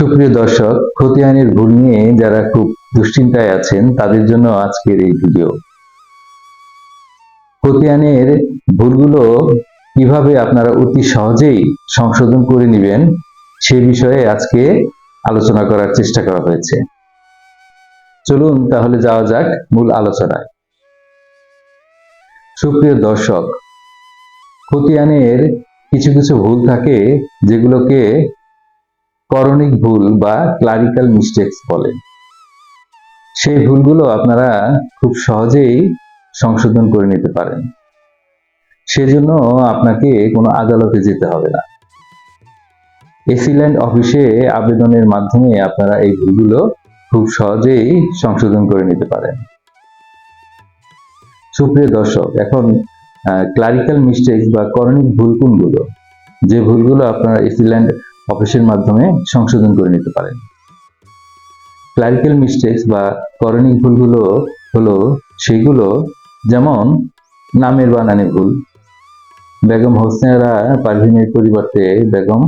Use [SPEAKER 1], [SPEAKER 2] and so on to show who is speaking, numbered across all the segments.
[SPEAKER 1] সুপ্রিয় দর্শক, খতিয়ানের ভুল নিয়ে যারা খুব দুশ্চিন্তায় আছেন, তাদের জন্য আজকের এই ভিডিও। খতিয়ানের ভুলগুলো কীভাবে আপনারা অতি সহজেই সংশোধন করে নেবেন, সে বিষয়ে আজকে আলোচনা করার চেষ্টা করা হয়েছে। চলুন তাহলে যাওয়া যাক মূল আলোচনায়। সুপ্রিয় দর্শক, খতিয়ানের কিছু কিছু ভুল থাকে যেগুলোকে করণিক ভুল বা ক্লারিক্যাল মিস্টেক্স বলে। সেই ভুলগুলো আপনারা খুব সহজেই সংশোধন করে নিতে পারেন। সেজন্য আপনাকে কোনো আদালতে যেতে হবে না। এসিল্যান্ড অফিসে আবেদনের মাধ্যমে আপনারা এই ভুলগুলো খুব সহজেই সংশোধন করে নিতে পারেন। সুপ্রিয় দর্শক, এখন ক্লারিক্যাল মিস্টেক্স বা করণিক ভুল কোনগুলো? যে ভুলগুলো আপনারা এসিল্যান্ড অফিসের মাধ্যমে সংশোধন করে নিতে পারেন। ক্লারিক্যাল মিস্টেক্স বা করণিক ভুলগুলো হলো সেগুলো যেমন নামের বানানে ভুল, বেগম হোসেনারা পারভিনের পরিবর্তে বেগম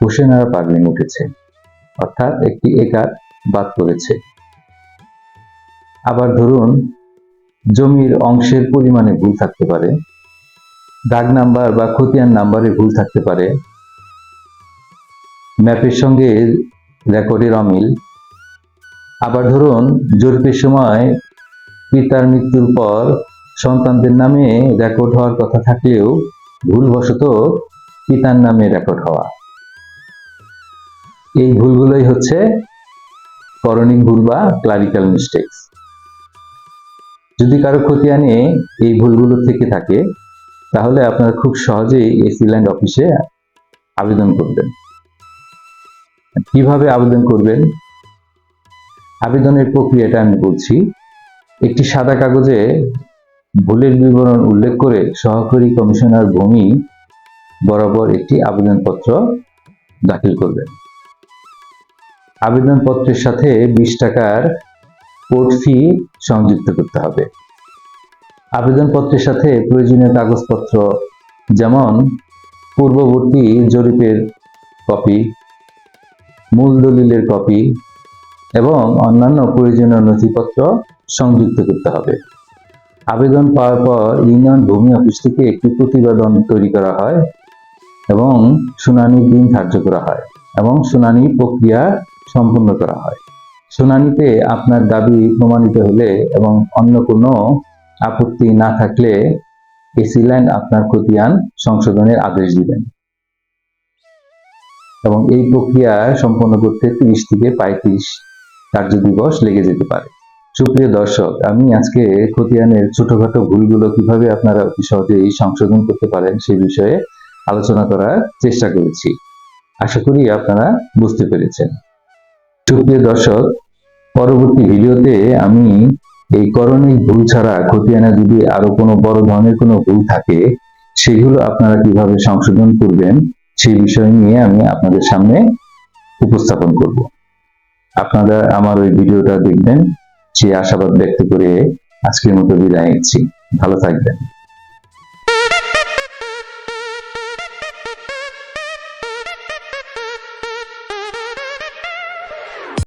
[SPEAKER 1] হোসেনারা পারভিন উঠেছে, অর্থাৎ একটি একার বাদ পড়েছে। আবার ধরুন, জমির অংশের পরিমাণে ভুল থাকতে পারে, দাগ নাম্বার বা খতিয়ান নাম্বারে ভুল থাকতে পারে ম্যাপের সঙ্গে রেকর্ডের অমিল। আবার ধরুন, জরিপের সময় পিতার মৃত্যুর পর সন্তানদের নামে রেকর্ড হওয়ার কথা থাকলেও ভুলবশত পিতার নামে রেকর্ড হওয়া। এই ভুলগুলোই হচ্ছে করণিক ভুল বা ক্লারিক্যাল মিস্টেক্স। যদি কারও খতিয়ানে এই ভুলগুলো থেকে থাকে, তাহলে আপনারা খুব সহজেই এই সিল্যান্ড অফিসে আবেদন করবেন। কীভাবে আবেদন করবেন? আবেদনের প্রক্রিয়াটা আমি বলছি। একটি সাদা কাগজে ভুলের বিবরণ উল্লেখ করে সহকারী কমিশনার ভূমি বরাবর একটি আবেদনপত্র দাখিল করবেন। আবেদনপত্রের সাথে বিশ টাকার কোর্ট ফি সংযুক্ত করতে হবে। আবেদনপত্রের সাথে প্রয়োজনীয় কাগজপত্র যেমন পূর্ববর্তী জরিপের কপি মূল দলিলের কপি এবং অন্যান্য প্রয়োজনীয় নথিপত্র সংযুক্ত করতে হবে। আবেদন পাওয়ার পর ইউনিয়ন ভূমি অফিস থেকে একটি প্রতিবেদন তৈরি করা হয় এবং শুনানির দিন ধার্য করা হয় এবং শুনানি প্রক্রিয়া সম্পন্ন করা হয়। শুনানিতে আপনার দাবি প্রমাণিত হলে এবং অন্য কোনো আপত্তি না থাকলে এসি ল্যান্ড আপনার খতিয়ান সংশোধনের আদেশ দিবেন। এবং এই প্রক্রিয়া সম্পন্ন করতে তিরিশ থেকে পঁয়ত্রিশ কার্য দিবস লেগে যেতে পারে। সুপ্রিয় দর্শক, আমি আজকে খতিয়ানের ছোটখাটো ভুলগুলো কীভাবে আপনারা অতি সহজেই সংশোধন করতে পারেন সেই বিষয়ে আলোচনা করার চেষ্টা করেছি। আশা করি আপনারা বুঝতে পেরেছেন। সুপ্রিয় দর্শক, পরবর্তী ভিডিওতে আমি এই করণিক ভুল ছাড়া খতিয়ানে যদি আরও কোনো বড় ধরনের কোনো ভুল থাকে, সেগুলো আপনারা কীভাবে সংশোধন করবেন সেই বিষয় নিয়ে আমি আপনাদের সামনে উপস্থাপন করব। আপনারা আমার ওই ভিডিওটা দেখবেন সেই আশাবাদ ব্যক্ত করে আজকের মতো বিদায় নিচ্ছি। ভালো থাকবেন।